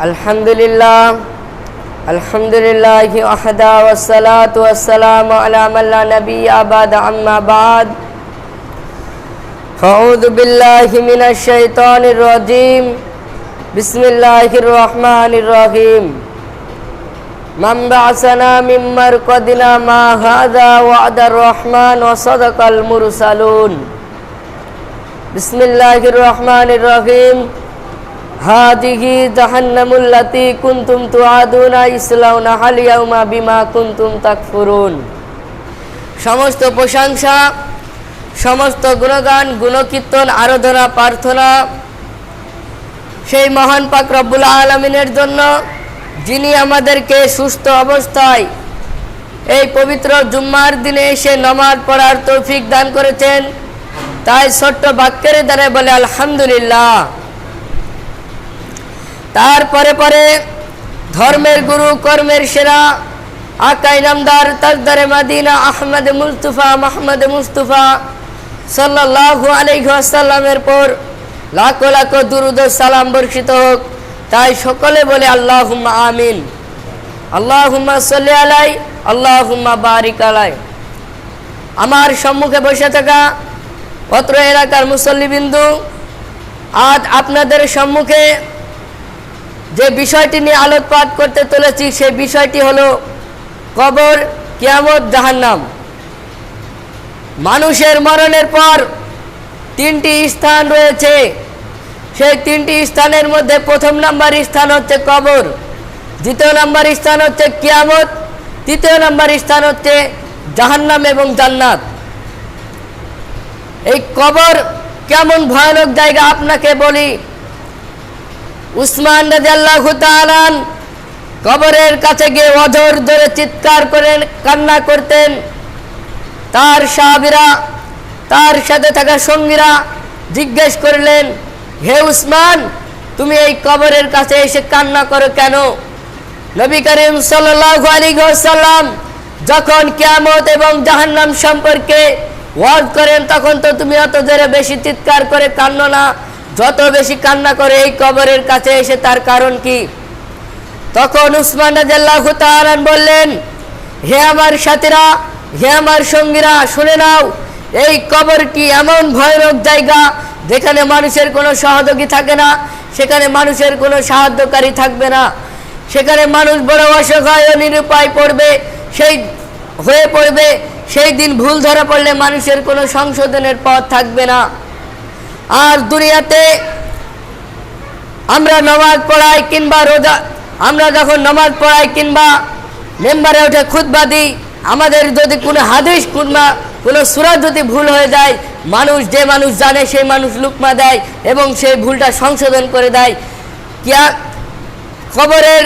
الحمد لله الحمد لله وحده والصلاة والسلام على من لا نبي بعد أما بعد فأعوذ بالله من الشيطان الرجيم بسم الله الرحمن الرحيم من بعثنا من مرقدنا ما هذا وعد الرحمن وصدق المرسلون بسم الله الرحمن الرحيم হাদিহি জাহান্নামুল্লাতি কুনতুম তুআদুনা ইসলাউনা হালিয়াউমা বিমা কুনতুম তাকফুরুন। সমস্ত প্রশংসা, সমস্ত গুণগান, গুণকীর্তন, আরাধনা, প্রার্থনা সেই মহান পাক রব্বুল আলমিনের জন্য যিনি আমাদেরকে সুস্থ অবস্থায় এই পবিত্র জুম্মার দিনে এসে নমাজ পড়ার তৌফিক দান করেছেন। তাই ছোট্ট বাক্যের দ্বারা বলে আলহামদুলিল্লাহ। তারপরে পরে ধর্মের গুরু, কর্মের সেরা, আকাই নামদার, তাজদারে মাদিনা, আহমদ মুস্তফা, মাহমদ মুস্তফা সাল্লাল্লাহু আলাইহি পর লাখো লাখো দুরুদ সালাম বর্ষিত হোক। তাই সকলে বলে আল্লাহুম্মা আমিন। আল্লাহুম্মা সাল্লি আলাই, আল্লাহুম্মা বারিক আলাই। আমার সম্মুখে বসে থাকা অত্র এলাকার মুসল্লিবিন্দু, আজ আপনাদের সম্মুখে যে বিষয়টি নিয়ে আলোকপাত করতে চলেছি, সেই বিষয়টি হলো কবর কিয়ামত জাহান্নাম। মানুষের মরণের পর তিনটি স্থান রয়েছে। সেই তিনটি স্থানের মধ্যে প্রথম নাম্বার স্থান হচ্ছে কবর, দ্বিতীয় নাম্বার স্থান হচ্ছে কিয়ামত, তৃতীয় নাম্বার স্থান হচ্ছে জাহান্নাম এবং জান্নাত। এই কবর কেমন ভয়ানক জায়গা? আপনাকে বলি উসমান রাজাল্লাহ তালান কবরের কাছে গিয়ে অধর ধরে চিৎকার করেন, কান্না করতেন। তার সাহাবিরা, তার সাথে থাকা সঙ্গীরা জিজ্ঞেস করলেন, হে উসমান, তুমি এই কবরের কাছে এসে কান্না করো কেন? নবী করিম ওয়াসাল্লাম যখন কিয়ামত এবং জাহান্নাম সম্পর্কে ওয়াজ করেন, তখন তো তুমি অত জোরে বেশি চিৎকার করে কান্নো না। যত বেশি কান্না করে এই কবরের কাছে এসে তার কারণ কি? তখন উসমান বললেন, হে আমার সাথীরা, হে আমার সঙ্গীরা, শুনে নাও, এই কবরটি এমন ভয়ানক জায়গা, যেখানে মানুষের কোনো সহযোগী থাকে না, সেখানে মানুষের কোনো সাহায্যকারী থাকবে না। সেখানে মানুষ বড় অসহায় ও নিরুপায় পড়বে, সেই হয়ে পড়বে, সেই দিন ভুল ধরা পড়লে মানুষের কোনো সংশোধনের পথ থাকবে না। আর দুনিয়াতে আমরা নমাজ পড়াই কিংবা রোজা, আমরা যখন নমাজ পড়াই কিংবা মেম্বারে উঠে খুতবা দিই, আমাদের যদি কোনো হাদিস কিংবা কোনো সুরা যদি ভুল হয়ে যায়, মানুষ যে মানুষ জানে সেই মানুষ লুকমা দেয় এবং সেই ভুলটা সংশোধন করে দেয়। কিয়া কবরের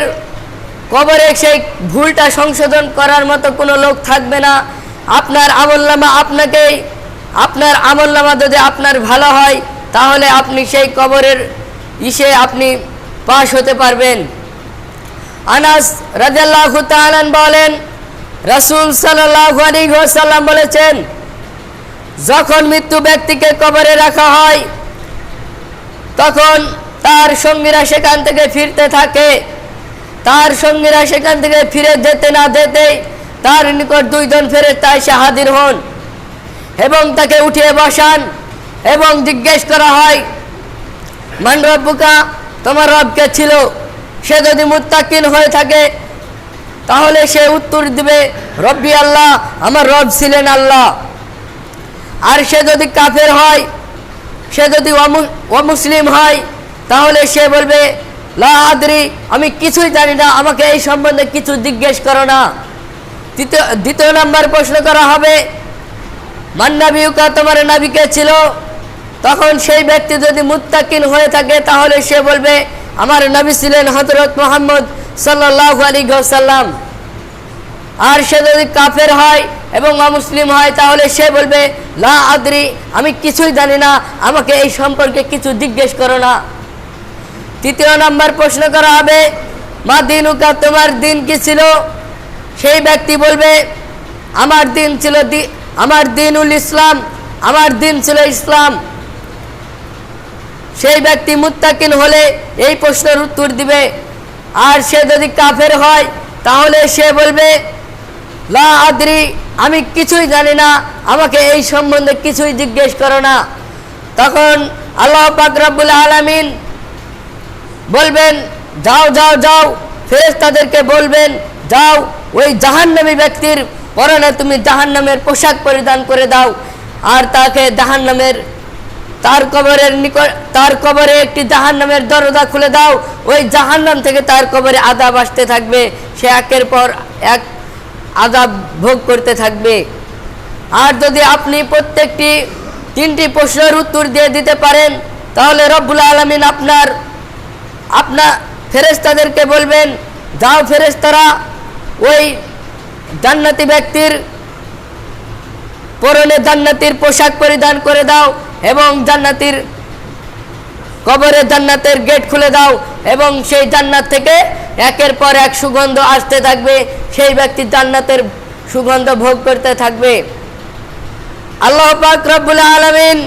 কবরে সেই ভুলটা সংশোধন করার মতো কোনো লোক থাকবে না। আপনার আমলনামা আপনাকেই, আপনার আমলনামা যদি আপনার ভালো হয় তাহলে আপনি সেই কবরের ইসে আপনি পাশ হতে পারবেন। আনাস তাআলান বলেন, রাসূল ওয়াসাল্লাম বলেছেন, যখন মৃত্যু ব্যক্তিকে কবরে রাখা হয়, তখন তার সঙ্গীরা সেখান থেকে ফিরতে থাকে। তার সঙ্গীরা সেখান থেকে ফিরে যেতে না যেতেই তার নিকট দুইজন ফেরত তাই সে হাজির হন এবং তাকে উঠিয়ে বসান। এবং জিজ্ঞেস করা হয় মান তোমার রবকে ছিল? সে যদি মুত্তাকিন হয়ে থাকে, তাহলে সে উত্তর দিবে, রব্বি আল্লাহ, আমার রব ছিলেন আল্লাহ। আর সে যদি কাফের হয়, সে যদি অমু- অমুসলিম হয়, তাহলে সে বলবে, লা আদরি, আমি কিছুই জানি না, আমাকে এই সম্বন্ধে কিছু জিজ্ঞেস করো না। দ্বিতীয় দ্বিতীয় নাম্বার প্রশ্ন করা হবে মান্নাবিউকা তোমার নাবিকে ছিল? তখন সেই ব্যক্তি যদি মুত্তাকিন হয়ে থাকে, তাহলে সে বলবে, আমার নবী ছিলেন হজরত মোহাম্মদ সাল্লাহ আলী সাল্লাম আর সে যদি কাফের হয় এবং অমুসলিম হয়, তাহলে সে বলবে, লা আদরি, আমি কিছুই জানি না, আমাকে এই সম্পর্কে কিছু জিজ্ঞেস করো না। তৃতীয় নম্বর প্রশ্ন করা হবে, মা দিনুকা, তোমার দিন কি ছিল? সেই ব্যক্তি বলবে, আমার দিন ছিল আমার দিনুল ইসলাম, আমার দিন ছিল ইসলাম। সেই ব্যক্তি মুত্তাকিন হলে এই প্রশ্নের উত্তর দিবে। আর সে যদি কাফের হয়, তাহলে সে বলবে, লা আদ্রি, আমি কিছুই জানি না, আমাকে এই সম্বন্ধে কিছুই জিজ্ঞেস করো না। তখন আল্লাহ পাক রব্বুল আলামিন বলবেন, যাও যাও যাও। ফেরেজ তাদেরকে বলবেন, যাও, ওই জাহান্নামী ব্যক্তির পরনে তুমি জাহান্নামের পোশাক পরিধান করে দাও। আর তাকে জাহান্নামের তার কবরের নিকট তার কবরে একটি জাহান্নামের দরজা খুলে দাও। ওই জাহান্নাম থেকে তার কবরে আদাব আসতে থাকবে। সে একের পর এক আদাব ভোগ করতে থাকবে। আর যদি আপনি প্রত্যেকটি তিনটি প্রশ্নের উত্তর দিয়ে দিতে পারেন, তাহলে রব্বুল আলমিন আপনার আপনার ফেরেস্তাদেরকে বলবেন, যাও ফেরেস্তারা ওই জান্নাতি ব্যক্তির পরনে জান্নাতির পোশাক পরিধান করে দাও। এবং জান্নাতির কবরে জান্নাতের গেট খুলে দাও এবং সেই জান্নাত থেকে একের পর এক সুগন্ধ আসতে থাকবে। সেই ব্যক্তি জান্নাতের সুগন্ধ ভোগ করতে থাকবে। আল্লাহ পাক রব্বুল আলমিন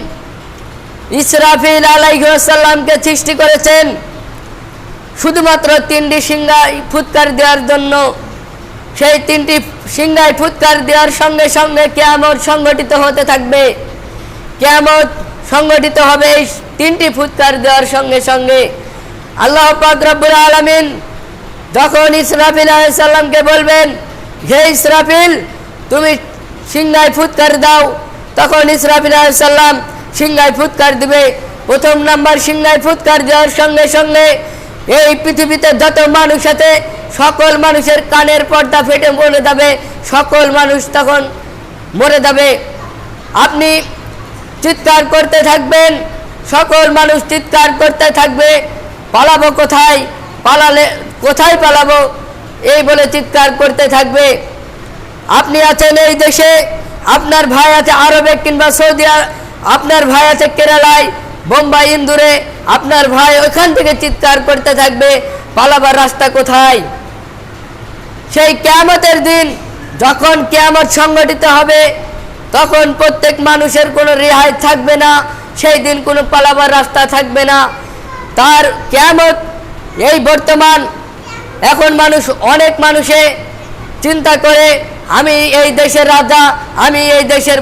ইসরাফিল আলাইসাল্লামকে সৃষ্টি করেছেন শুধুমাত্র তিনটি সিংহায় ফুৎকার দেওয়ার জন্য। সেই তিনটি সিংহায় ফুৎকার দেওয়ার সঙ্গে সঙ্গে কেয়ামত সংগঠিত হতে থাকবে। কেয়ামত সংগঠিত হবে তিনটি ফুৎকার দেওয়ার সঙ্গে সঙ্গে। আল্লাহ পাক রব্বুল আলমিন যখন ইসরাফিল আলাইসাল্লামকে বলবেন, হে ইসরাফিল, তুমি সিংহায় ফুৎকার দাও। তখন ইসরাফিল আলাইসাল্লাম সিংহায় ফুৎকার দিবে। প্রথম নাম্বার সিংহায় ফুৎকার দেওয়ার সঙ্গে সঙ্গে এই পৃথিবীতে যত মানুষ আছে, সকল মানুষের কানের পর্দা ফেটে মরে যাবে। সকল মানুষ তখন মরে যাবে। আপনি চিৎকার করতে থাকবেন, সকল মানুষ চিৎকার করতে থাকবে, পালাবো কোথায়, পালালে, কোথায় পালাবো, এই বলে চিৎকার করতে থাকবে। আপনি আছেন এই দেশে, আপনার ভাই আছে আরবে কিংবা সৌদি আপনার ভাই আছে কেরালায়, বোম্বাই ইন্দুরে, আপনার ভাই ওইখান থেকে চিৎকার করতে থাকবে, পালাবার রাস্তা কোথায়? সেই কেয়ামতের দিন, যখন কেয়ামত সংগঠিত হবে তখন প্রত্যেক মানুষের কোনো রেহাই থাকবে না, সেই দিন কোনো পালাবার রাস্তা থাকবে না। তার কেয়ামত, এই বর্তমান, এখন মানুষ, অনেক মানুষে চিন্তা করে, আমি এই দেশের রাজা, আমি এই দেশের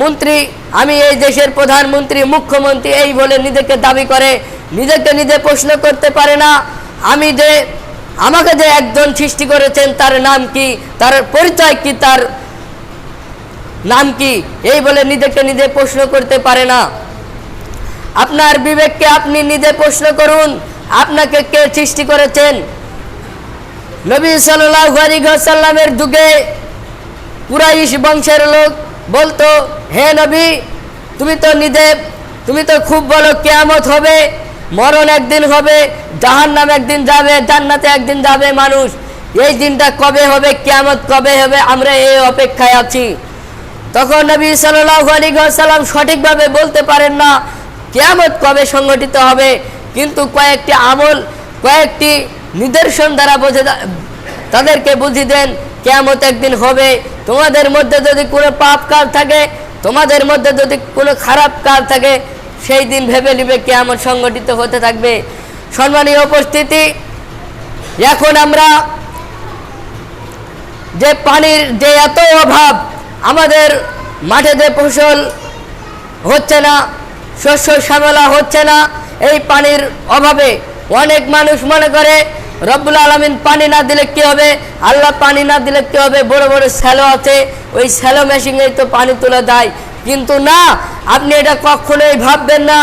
মন্ত্রী, আমি এই দেশের প্রধানমন্ত্রী, মুখ্যমন্ত্রী, এই বলে নিজেকে দাবি করে, নিজেকে নিজে প্রশ্ন করতে পারে না। আমি যে, আমাকে যে একজন সৃষ্টি করেছেন, তার নাম কি, তার পরিচয় কি, তার নাম কি? এই বলে নিজেকে নিজে প্রশ্ন করতে পারে না। আপনার বিবেককে আপনি নিজে প্রশ্ন করুন, আপনাকে কে সৃষ্টি করেছেন? নবী সাল্লামের যুগে কুরাইশ বংশের লোক বলতো, হে নবী, তুমি তো নিজে, তুমি তো খুব বলো কেয়ামত হবে, মরণ একদিন হবে, জাহান্নাম একদিন যাবে, জান্নাতে একদিন যাবে মানুষ। এই দিনটা কবে হবে, কেয়ামত কবে হবে, আমরা এই অপেক্ষায় আছি। তখন নবী সাল্লাল্লাহু আলাইহি ওয়াসাল্লাম সঠিকভাবে বলতে পারেন না, কেয়ামত কবে সংগঠিত হবে, কিন্তু কয়েকটি আমল, কয়েকটি নিদর্শন দ্বারা বোঝে তাদেরকে বুঝি দেন, কেয়ামত একদিন হবে। তোমাদের মধ্যে যদি কোনো পাপ কাজ থাকে, তোমাদের মধ্যে যদি কোনো খারাপ কাজ থাকে, সেই দিন ভেবে নিবে কেয়ামত সংগঠিত হতে থাকবে। সম্মানীয় উপস্থিতি, এখন আমরা যে পানির যে এত অভাব আমাদের মাঠে যে ফসল হচ্ছে না, শস্য শ্যামলা হচ্ছে না, এই পানির অভাবে অনেক মানুষ মনে করে, রব্বুল আলমিন পানি না দিলে কি হবে? আল্লাহ পানি না দিলে কি হবে? বড় বড় স্যালো আছে, ওই স্যালো মেশিনেই তো পানি তুলে দেয়। কিন্তু না, আপনি এটা কখনোই ভাববেন না।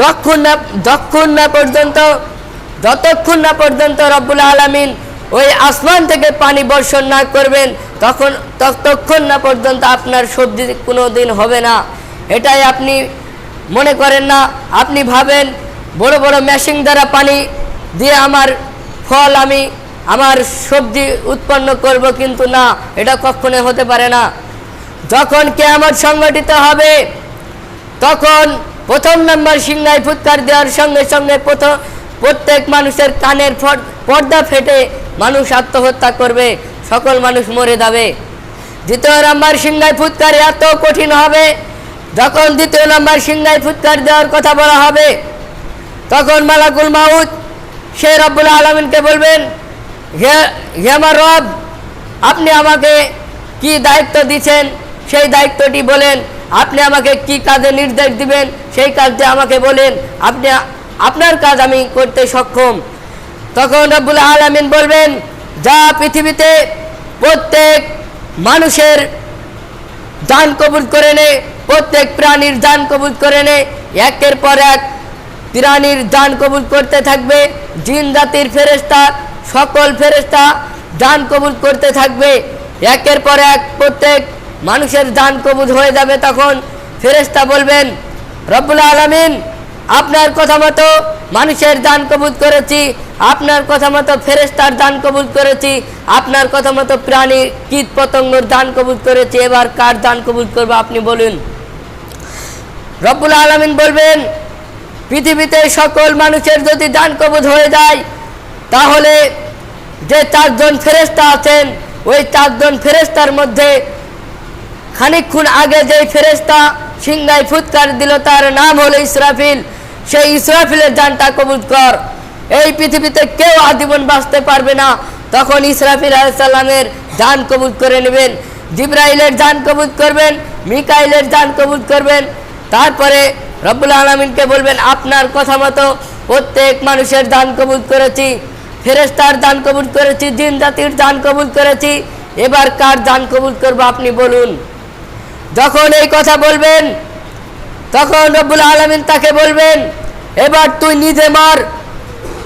যখন না যখন না পর্যন্ত, যতক্ষণ না পর্যন্ত রব্বুল আলমিন ওই আসমান থেকে পানি বর্ষণ না করবেন তখন ততক্ষণ না পর্যন্ত আপনার সবজি কোনো দিন হবে না। এটাই আপনি মনে করেন না। আপনি ভাবেন, বড় বড় মেশিন দ্বারা পানি দিয়ে আমার ফল আমি, আমার সবজি উৎপন্ন করব কিন্তু না, এটা কখনো হতে পারে না। যখন কেয়ামত সংগঠিত হবে, তখন প্রথম নম্বর সিংহায় ফুৎকার দেওয়ার সঙ্গে সঙ্গে প্রথম প্রত্যেক মানুষের কানের পর্দা ফেটে মানুষ আত্মহত্যা করবে। সকল মানুষ মরে যাবে। দ্বিতীয় নম্বর সিংহায় ফুৎকার এত কঠিন হবে। যখন দ্বিতীয় নম্বর সিংহায় ফুৎকার দেওয়ার কথা বলা হবে, তখন মালাকুল মাউত সে রব্বুল আলমিনকে বলবেন, হে হে আমার রব, আপনি আমাকে কি দায়িত্ব দিচ্ছেন? সেই দায়িত্বটি বলেন, আপনি আমাকে কি কাজে নির্দেশ দিবেন? সেই কাজটি আমাকে বলেন, আপনি, আপনার কাজ আমি করতে সক্ষম। তখন রব্বুল আলমিন বলবেন, যা পৃথিবীতে প্রত্যেক মানুষের দান কবুল করে নে, প্রত্যেক প্রাণীর দান কবুল করে নে, একের পর এক প্রাণীর দান কবুল করতে থাকবে, জিন জাতির ফেরেস্তা সকল ফেরেস্তা দান কবুল করতে থাকবে, একের পর এক প্রত্যেক মানুষের দান কবুল হয়ে যাবে তখন ফেরেস্তা বলবেন, রব্বুল আলমিন আপনার কথা মতো মানুষের দান কবুল করেছি, আপনার কথা মতো ফেরেস্তার দান কবুল করেছি, আপনার কথা মতো প্রাণী কীট পতঙ্গর দান কবুল করেছি, এবার কার দান কবুল করব আপনি বলুন। রব্বুল আলমিন বলবেন, পৃথিবীতে সকল মানুষের যদি দান কবুল হয়ে যায়, তাহলে যে চারজন ফেরেস্তা আছেন, ওই চারজন ফেরেস্তার মধ্যে খানিকক্ষণ আগে যে ফেরেস্তা সিংহায় ফুৎকার দিল, তার নাম হলো ইসরাফিল। সেই ইসরাফিলের জানটা কবুল কর। এই পৃথিবীতে কেউ আজীবন বাঁচতে পারবে না। তখন ইসরাফিল আলাইসাল্লামের জান কবুল করে নেবেন। জিব্রাইলের জান কবুল করবেন। মিকাইলের জান কবুল করবেন। তারপরে রব্বুল আলমিনকে বলবেন, আপনার কথা মতো প্রত্যেক মানুষের দান কবুল করেছি। ফেরেস্তার দান কবুল করেছি। জিন জাতির দান কবুল করেছি। এবার কার দান কবুল করব আপনি বলুন? যখন এই কথা বলবেন, তখন রব্বুল আলমিন তাকে বলবেন এবার তুই নিজে মার।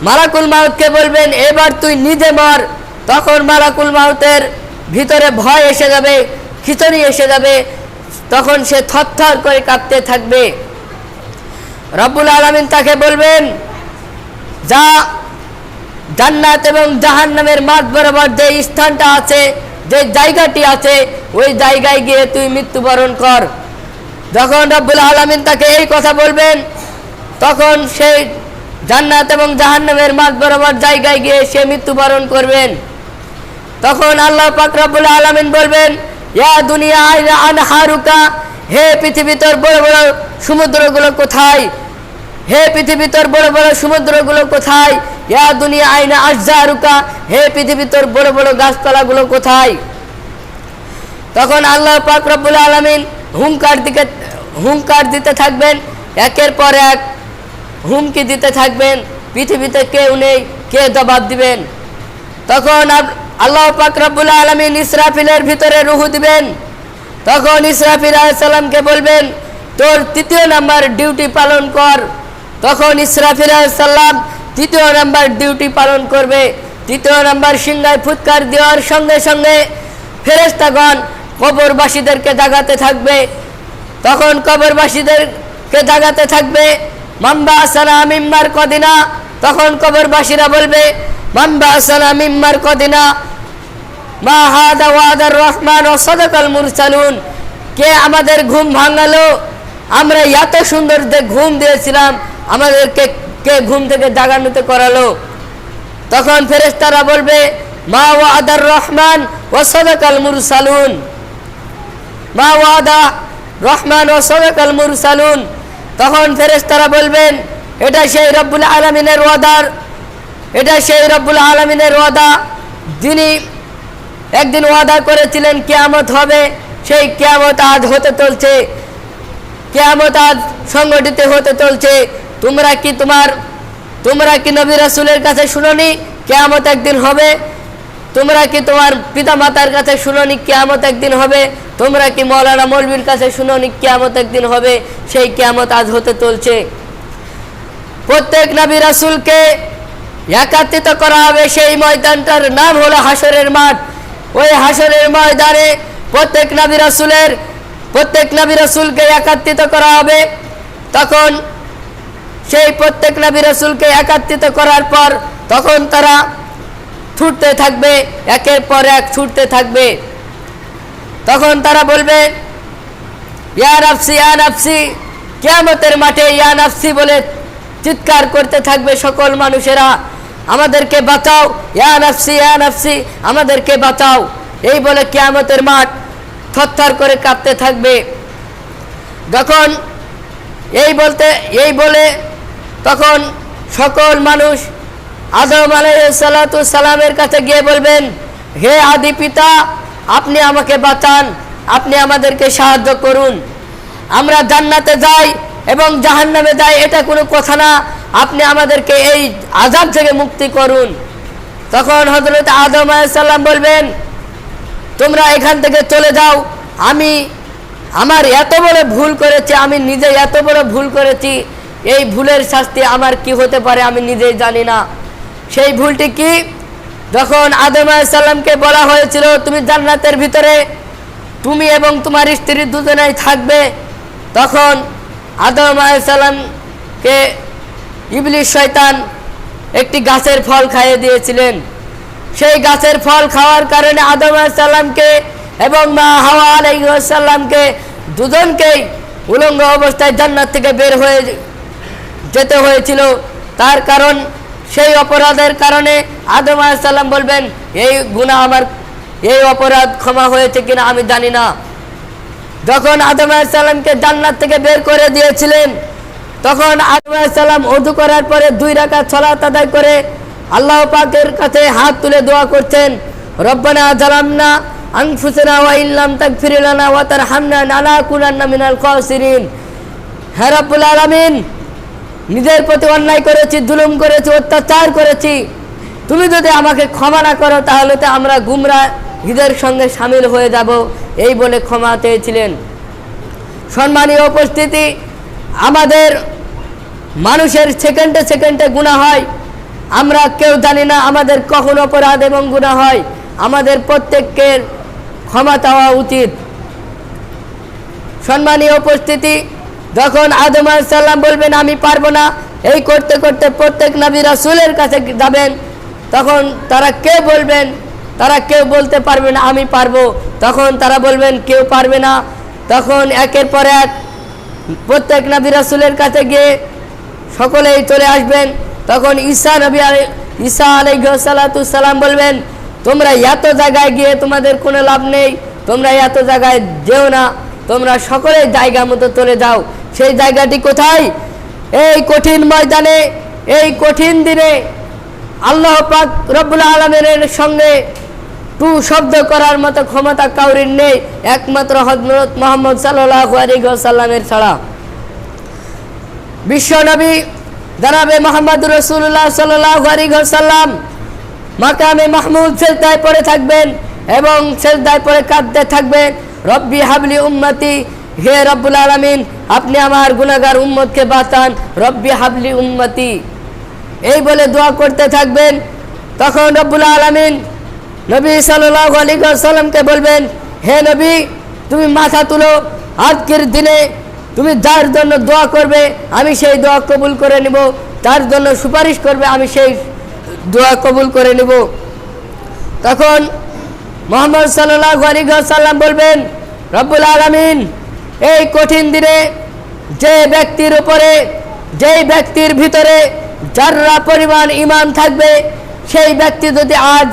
মারাকুল মাউতকে বলবেন, এবার তুই নিজে মার। তখন মারাকুল মাউতের ভিতরে ভয় এসে যাবে, খিচুড়ি এসে যাবে। তখন সে থরথর করে কাঁপতে থাকবে। রব্বুল আলমিন তাকে বলবেন, যা জান্নাত এবং জাহান্নামের মাঠ বরাবর যে স্থানটা আছে, যে জায়গাটি আছে, ওই জায়গায় গিয়ে তুই মৃত্যুবরণ কর। যখন রব্বুল আলমিন তাকে এই কথা বলবেন তখন সেই জান্নাত এবং জাহান্নামের মাঝ বরাবর জায়গায় গিয়ে সে মৃত্যুবরণ করবেন। তখন আল্লাহ পাক রব্বুল আলমিন বলবেন, ইয়া দুনিয়া আইনা আনহারুকা, হে পৃথিবী তোর বড় বড় সমুদ্রগুলো কোথায়? হে পৃথিবী তোর বড় বড় সমুদ্রগুলো কোথায়? ইয়া দুনিয়া আইনা আজারুকা হে পৃথিবী তোর বড় বড় গাছপালাগুলো কোথায়? তখন আল্লাহ পাক রব্বুল আলমিন হুঙ্কার দিকে হুঙ্কার দিতে থাকবেন। একের পর এক হুমকি দিতে থাকবেন, পৃথিবীতে কেউ নেই, কে জবাব দিবেন? তখন আল্লাহ পাক রব্বুল আলমিন ইসরাফিলের ভিতরে রুহু দিবেন। তখন ইসরাফিল আলাইসাল্লামকে বলবেন, তোর তৃতীয় নাম্বার ডিউটি পালন কর। তখন ইসরাফিল আলাইসাল্লাম তৃতীয় নাম্বার ডিউটি পালন করবে। তৃতীয় নাম্বার সিংহায় ফুৎকার দেওয়ার সঙ্গে সঙ্গে ফেরেস্তাগণ কবরবাসীদেরকে জাগাতে থাকবে। তখন কবরবাসীদেরকে জাগাতে থাকবে। মাম্বা আসানা মিম্মার কদিনা? তখন কবরবাসীরা বলবে, মাম্বা আসানা মিম্মার কদিনা? মা হাদা ওয়াদার রহমান ও সদকাল মুরসালুন। কে আমাদের ঘুম ভাঙালো? আমরা এত সুন্দর ঘুম দিয়েছিলাম, আমাদেরকে কে ঘুম থেকে জাগানোতে করালো? তখন ফেরেশতারা বলবে, মা ওয়াদার রহমান ও সদকাল মুরসালুন। মা ওয়াদা রহমান ও সদকাল মুরসালুন। তখন ফেরেশতারা বলবেন এটা সেই রব্বুল আলমিনের ওয়াদার। এটা সেই রব্বুল আলমিনের ওয়াদা। যিনি একদিন ওয়াদা করেছিলেন, কেয়ামত হবে। সেই কেয়ামত আজ হতে চলছে। কেয়ামত আজ সংগঠিত হতে চলছে। তোমরা কি তোমার, তোমরা কি নবী রাসুলের কাছে শুনোনি? কেয়ামত একদিন হবে। তোমরা কি তোমার পিতা মাতার কাছে শুনোনি কেয়ামত একদিন হবে? তোমরা কি মৌলানা মৌলবীর কাছে শুনোনি কেয়ামত একদিন হবে? সেই কেয়ামত আজ হতে চলছে। প্রত্যেক নবী রাসুলকে একাত্রিত করা হবে সেই ময়দানটার নাম হলো হাসরের মাঠ। ওই হাসরের ময়দানে প্রত্যেক নবী রাসুলের, প্রত্যেক নবী রাসুলকে একাত্রিত করা হবে। তখন সেই প্রত্যেক নবী রাসুলকে একাত্রিত করার পর তখন তারা ছুটতে থাকবে, একের পর এক ছুটতে থাকবে। তখন তারা বলবে, ইয়া নাফসি ইয়া নাফসি, কিয়ামতের মাঠে ইয়া নাফসি বলে চিৎকার করতে থাকবে সকল মানুষেরা। আমাদেরকে বাঁচাও, ইয়া নাফসি ইয়া নাফসি, আমাদেরকে বাঁচাও। এই বলে কিয়ামতের মাঠ থরথর করে কাঁপতে থাকবে। যখন এই বলতে, এই বলে তখন সকল মানুষ আদম সালামের কাছে গিয়ে বলবেন, হে আদি পিতা, আপনি আমাকে বাঁচান, আপনি আমাদেরকে সাহায্য করুন। আমরা জান্নাতে যাই এবং জাহান্নামে যাই, এটা কোনো কথা না। আপনি আমাদেরকে এই আজাব থেকে মুক্তি করুন। তখন হজরত আদম আলাইসাল্লাম বলবেন, তোমরা এখান থেকে চলে যাও। আমি, আমার এত বড় ভুল করেছি, আমি নিজে এত বড় ভুল করেছি। এই ভুলের শাস্তি আমার কি হতে পারে আমি নিজেই জানি না। সেই ভুলটি কি? যখন আদম সাল্লামকে বলা হয়েছিল, তুমি জান্নাতের ভিতরে, তুমি এবং তোমার স্ত্রী দুজনেই থাকবে, তখন আদম আলাইসাল্লামকে ইবলিশ শয়তান একটি গাছের ফল খাইয়ে দিয়েছিলেন। সেই গাছের ফল খাওয়ার কারণে আদম সাল্লামকে এবং মা হাওয়া আলাইসাল্লামকে দুজনকেই উলঙ্গ অবস্থায় জান্নাত থেকে বের হয়ে যেতে হয়েছিল। তার কারণ সেই অপরাধের কারণে আদম সাল্লাম বলবেন, এই গুণা আমার, এই অপরাধ ক্ষমা হয়েছে কিনা আমি জানি না। যখন আদম সাল্লামকে জান্নাত থেকে বের করে দিয়েছিলেন, তখন আদম সাল্লাম অধু করার পরে দুই রাখা ছলা আদায় করে আল্লাহ পাকের কাছে হাত তুলে দোয়া করছেন, রব্বানা জালামনা আনফুসনা ওয়া ইল্লাম তাগফির লানা ওয়া তারহামনা লানাকুনান্না মিনাল খাসিরিন। হে রব্বুল আলামিন নিজের প্রতি অন্যায় করেছি, জুলুম করেছি, অত্যাচার করেছি। তুমি যদি আমাকে ক্ষমা না করো, তাহলে তো আমরা গুমরা ঈদের সঙ্গে সামিল হয়ে যাব, এই বলে ক্ষমা চেয়েছিলেন। সম্মানীয় উপস্থিতি, আমাদের মানুষের সেকেন্ডে সেকেন্ডে গুণা হয়। আমরা কেউ জানি না আমাদের কখন অপরাধ এবং গুণা হয়। আমাদের প্রত্যেকের ক্ষমা চাওয়া উচিত। সম্মানীয় উপস্থিতি যখন আদম সাল্লাম বলবেন, আমি পারব না। এই করতে করতে প্রত্যেক নবী রাসুলের কাছে যাবেন। তখন তারা কে বলবেন? তারা কেউ বলতে পারবে না, আমি পারব। তখন তারা বলবেন, কেউ পারবে না। তখন একের পর এক প্রত্যেক নবী রাসুলের কাছে গিয়ে সকলেই চলে আসবেন। তখন ঈসা নবী ঈসা আলাইসালাম বলবেন, তোমরা এত জায়গায় গিয়ে তোমাদের কোনো লাভ নেই। তোমরা এত জায়গায় যেও না। তোমরা সকলেই জায়গা মতো চলে যাও। সেই জায়গাটি কোথায়? এই কঠিন ময়দানে, এই কঠিন দিনে আল্লাহ পাক রব্বুল আলমের সঙ্গে টু শব্দ করার মতো ক্ষমতা কাউরির নেই, একমাত্র হজরত মোহাম্মদ সাল্লাহ আলিগসাল্লামের ছাড়া। বিশ্বনবী জানাবে মোহাম্মদ রসুল্লাহ সাল্লাহ মাকামে মাহমুদ সেজদায় পড়ে থাকবেন এবং সেজদায় পড়ে কাঁদতে থাকবেন। রব্বি হাবলি উম্মতি হে রব্বুল আলমিন, আপনি আমার গুনাগার উম্মতকে বাঁচান। রব্বি হাবলি উম্মতি। এই বলে দোয়া করতে থাকবেন। তখন রব্বুল আলমিন নবী সাল্লাহ আলী সাল্লামকে বলবেন, হে নবী, তুমি মাথা তুলো। আজকের দিনে তুমি যার জন্য দোয়া করবে, আমি সেই দোয়া কবুল করে নিব। তার জন্য সুপারিশ করবে, আমি সেই দোয়া কবুল করে নিব। তখন মোহাম্মদ সাল্লাহ আলী সাল্লাম বলবেন, রব্বুল আলমিন এই কঠিন দিনে যে ব্যক্তির উপরে, যেই ব্যক্তির ভিতরে যাররা পরিমাণ ইমান থাকবে, সেই ব্যক্তি যদি আজ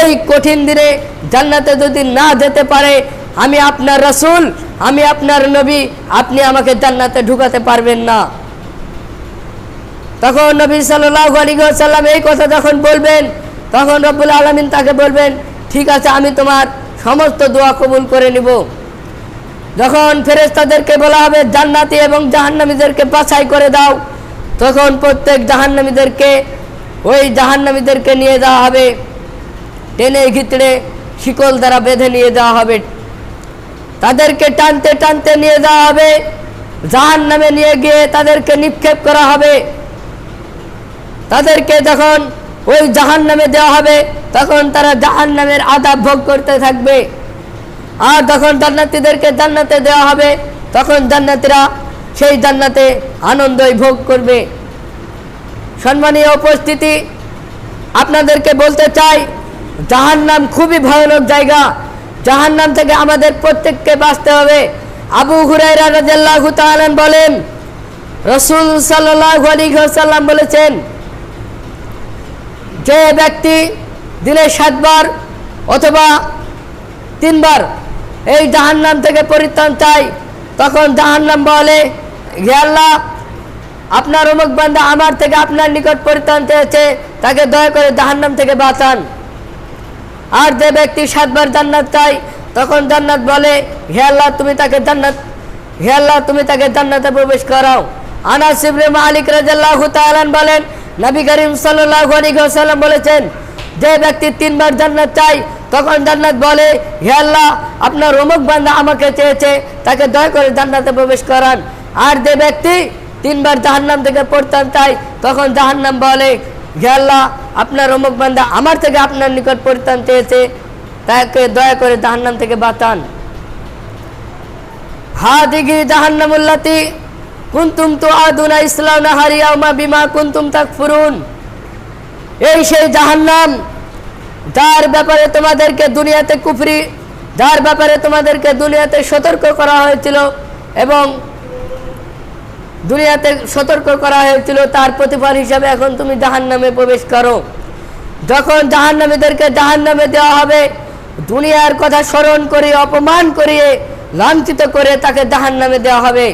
এই কঠিন দিনে জান্নাতে যদি না যেতে পারে, আমি আপনার রসুল, আমি আপনার নবী, আপনি আমাকে জান্নাতে ঢুকাতে পারবেন না। তখন নবী সাল্লাম এই কথা যখন বলবেন, তখন রব্বুল আলমিন তাকে বলবেন, ঠিক আছে, আমি তোমার সমস্ত দোয়া কবুল করে নিব। যখন ফেরেস্তাদেরকে বলা হবে জান্নাতি এবং জাহান্নামীদেরকে বাছাই করে দাও, তখন প্রত্যেক জাহান্নামীদেরকে, ওই জাহান্নামীদেরকে নিয়ে যাওয়া হবে। টেনে ঘিতড়ে শিকল দ্বারা বেঁধে নিয়ে যাওয়া হবে। তাদেরকে টানতে টানতে নিয়ে যাওয়া হবে। জাহান নামে নিয়ে গিয়ে তাদেরকে নিক্ষেপ করা হবে। তাদেরকে যখন ওই জাহান নামে দেওয়া হবে, তখন তারা জাহান নামের আদাব ভোগ করতে থাকবে। আর যখন জান্নাতিদেরকে জান্নাতে দেওয়া হবে, তখন জান্নাতিরা সেই জান্নাতে আনন্দই ভোগ করবে। সম্মানীয় উপস্থিতি, আপনাদেরকে বলতে চাই, জাহান্নাম খুবই ভয়ানক জায়গা। জাহান্নাম থেকে আমাদের প্রত্যেককে বাঁচতে হবে। আবু হুরাইরা রাদিয়াল্লাহু তাআলা বলেন, রসুল ওয়াসাল্লাম বলেছেন, যে ব্যক্তি দিনে সাতবার অথবা তিনবার এই জাহান্নাম থেকে পরিত্রাণ চাই। তখন জাহান্নাম বলে, হে আপনার অমুক বান্দা আমার থেকে আপনার নিকট পরিত্রাণ চেয়েছে, তাকে দয়া করে জাহান্নাম থেকে বাঁচান। আর যে ব্যক্তি সাতবার জান্নাত চাই তখন জান্নাত বলে, হে আল্লাহ, তুমি তাকে জান্নাত, হে আল্লাহ, তুমি তাকে জান্নাতে প্রবেশ করাও। আনাস ইবনে মালিক রাদিয়াল্লাহু বলেন, নবী করিম সাল্লাল্লাহু আলাইহি বলেছেন, যে ব্যক্তি তিনবার জান্নাত চায় তখন জান্নাত বলে, হে আল্লাহ, আপনার অমুক বান্দা আমাকে চেয়েছে, তাকে দয়া করে জান্নাতে প্রবেশ করান। আর যে ব্যক্তি তিনবার জাহান্নাম থেকে পড়তাম তাই তখন জাহান্নাম বলে, হে আল্লাহ, আপনার অমুক বান্দা আমার থেকে আপনার নিকট পরিত্রাণ চেয়েছে, তাকে দয়া করে জাহান্নাম থেকে বাঁচান। হা দিঘি জাহান্নামুল্লাতি, কুন্তুম তো আদুনা ইসলাম হারিয়াউমা বিমা কুন্তুম তাক ফুরুন এই সেই জাহান্নাম যার ব্যাপারে তোমাদেরকে দুনিয়াতে কুফরি, যার ব্যাপারে তোমাদেরকে দুনিয়াতে সতর্ক করা হয়েছিল এবং দুনিয়াতে সতর্ক করা হয়েছিল, তার প্রতিফল হিসাবে এখন তুমি জাহান নামে প্রবেশ করো। যখন জাহান নামীদেরকে জাহান নামে দেওয়া হবে, দুনিয়ার কথা স্মরণ করিয়ে অপমান করিয়ে লাঞ্ছিত করে তাকে জাহান নামে দেওয়া হবে।